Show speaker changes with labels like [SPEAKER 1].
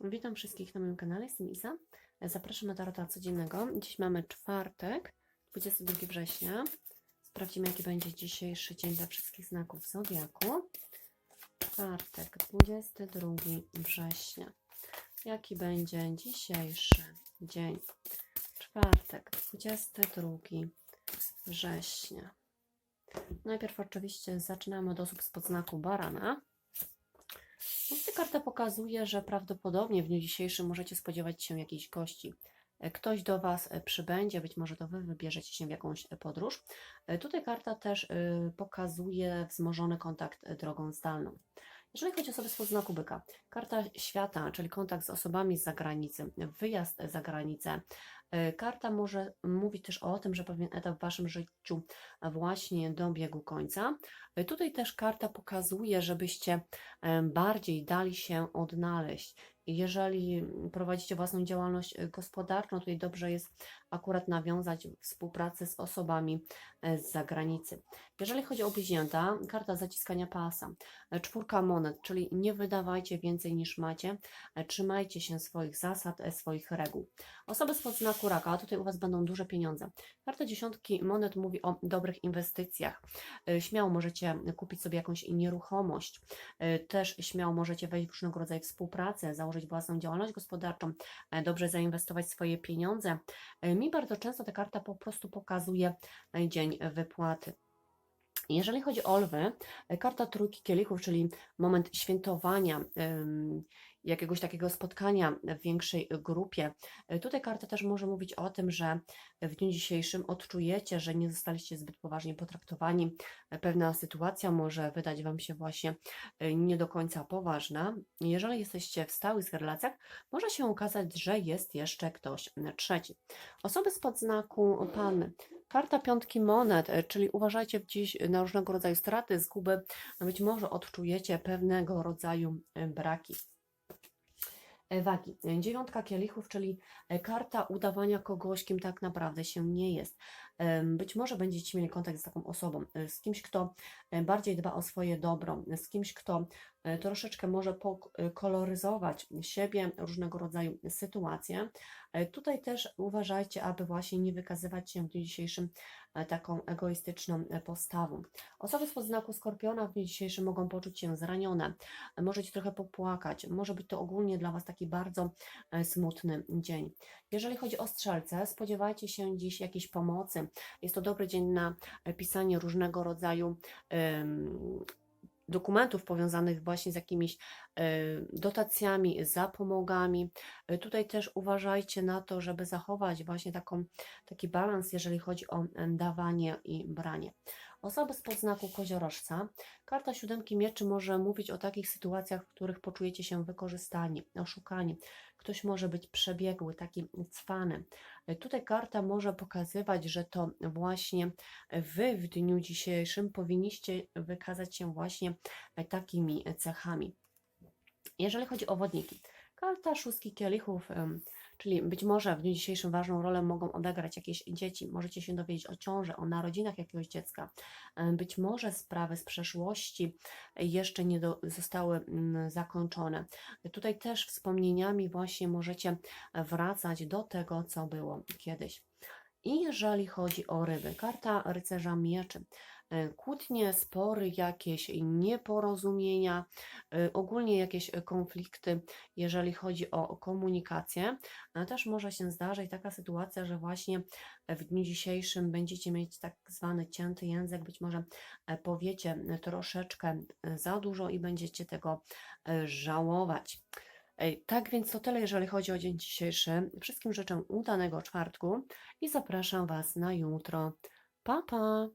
[SPEAKER 1] Witam wszystkich na moim kanale, jestem Isa. Zapraszam na tarota codziennego. Dziś mamy czwartek, 22 września. Sprawdzimy, jaki będzie dzisiejszy dzień dla wszystkich znaków Zodiaku. Czwartek, 22 września. Jaki będzie dzisiejszy dzień? Czwartek, 22 września. Najpierw oczywiście zaczynamy od osób spod znaku barana. Ta karta pokazuje, że prawdopodobnie w dniu dzisiejszym możecie spodziewać się jakiejś gości. E, Ktoś do Was e, przybędzie, być może to Wy wybierzecie się w jakąś e, podróż. Tutaj karta też pokazuje wzmożony kontakt drogą zdalną. Jeżeli chodzi o osoby spod znaku byka, karta świata, czyli kontakt z osobami z zagranicy, wyjazd za granicę. E, Karta może mówić też o tym, że pewien etap w Waszym życiu właśnie dobiegł końca. E, Tutaj też karta pokazuje, żebyście bardziej dali się odnaleźć. Jeżeli prowadzicie własną działalność e, gospodarczą, tutaj dobrze jest akurat nawiązać współpracę z osobami z zagranicy. Jeżeli chodzi o bliźnięta, karta zaciskania pasa, czwórka monet, czyli nie wydawajcie więcej niż macie, trzymajcie się swoich zasad, swoich reguł. Osoby spod znaku raka, a tutaj u Was będą duże pieniądze. Karta dziesiątki monet mówi o dobrych inwestycjach. E, Śmiało możecie kupić sobie jakąś nieruchomość. E, Też śmiało możecie wejść w różnego rodzaju współpracę, założyć własną działalność gospodarczą, e, dobrze zainwestować swoje pieniądze. Mi bardzo często ta karta po prostu pokazuje dzień wypłaty. Jeżeli chodzi o lwy, e, karta trójki kielichów, czyli moment świętowania, jakiegoś takiego spotkania w większej grupie. E, Tutaj karta też może mówić o tym, że w dniu dzisiejszym odczujecie, że nie zostaliście zbyt poważnie potraktowani. E, Pewna sytuacja może wydać Wam się właśnie nie do końca poważna. Jeżeli jesteście w stałych relacjach, może się okazać, że jest jeszcze ktoś trzeci. Osoby spod znaku panny. Karta piątki monet, e, czyli uważajcie dziś na różnego rodzaju straty, zguby, być może odczujecie pewnego rodzaju e, braki. E, Wagi. Dziewiątka kielichów, czyli karta udawania kogoś, kim tak naprawdę się nie jest. Być może będziecie mieli kontakt z taką osobą, z kimś, kto bardziej dba o swoje dobro, z kimś, kto troszeczkę może pokoloryzować siebie, różnego rodzaju sytuacje. E, Tutaj też uważajcie, aby właśnie nie wykazywać się w dniu dzisiejszym e, taką egoistyczną e, postawą. Osoby spod znaku Skorpiona w dniu dzisiejszym mogą poczuć się zranione, e, możecie trochę popłakać, może być to ogólnie dla Was taki bardzo e, smutny dzień. Jeżeli chodzi o strzelce, spodziewajcie się dziś jakiejś pomocy. Jest to dobry dzień na e, pisanie różnego rodzaju em, dokumentów powiązanych właśnie z jakimiś e, dotacjami, zapomogami. E, Tutaj też uważajcie na to, żeby zachować właśnie taką, taki balans, jeżeli chodzi o e, dawanie i branie. Osoby spod znaku koziorożca. Karta siódemki mieczy może mówić o takich sytuacjach, w których poczujecie się wykorzystani, oszukani. Ktoś może być przebiegły, taki cwany. Tutaj karta może pokazywać, że to właśnie Wy w dniu dzisiejszym powinniście wykazać się właśnie takimi cechami. Jeżeli chodzi o wodniki, karta szóstki kielichów, czyli być może w dniu dzisiejszym ważną rolę mogą odegrać jakieś dzieci, możecie się dowiedzieć o ciąży, o narodzinach jakiegoś dziecka, Em, być może sprawy z przeszłości jeszcze nie do, zostały mm, zakończone. Tutaj też wspomnieniami właśnie możecie wracać do tego, co było kiedyś. I jeżeli chodzi o ryby, karta rycerza mieczy. E, Kłótnie, spory, jakieś nieporozumienia, e, ogólnie jakieś e, konflikty, jeżeli chodzi o komunikację. Też może się zdarzyć taka sytuacja, że właśnie w dniu dzisiejszym będziecie mieć tak zwany cięty język, być może powiecie troszeczkę za dużo i będziecie tego żałować. Tak więc to tyle, jeżeli chodzi o dzień dzisiejszy. Wszystkim życzę udanego czwartku i zapraszam Was na jutro. Pa, pa!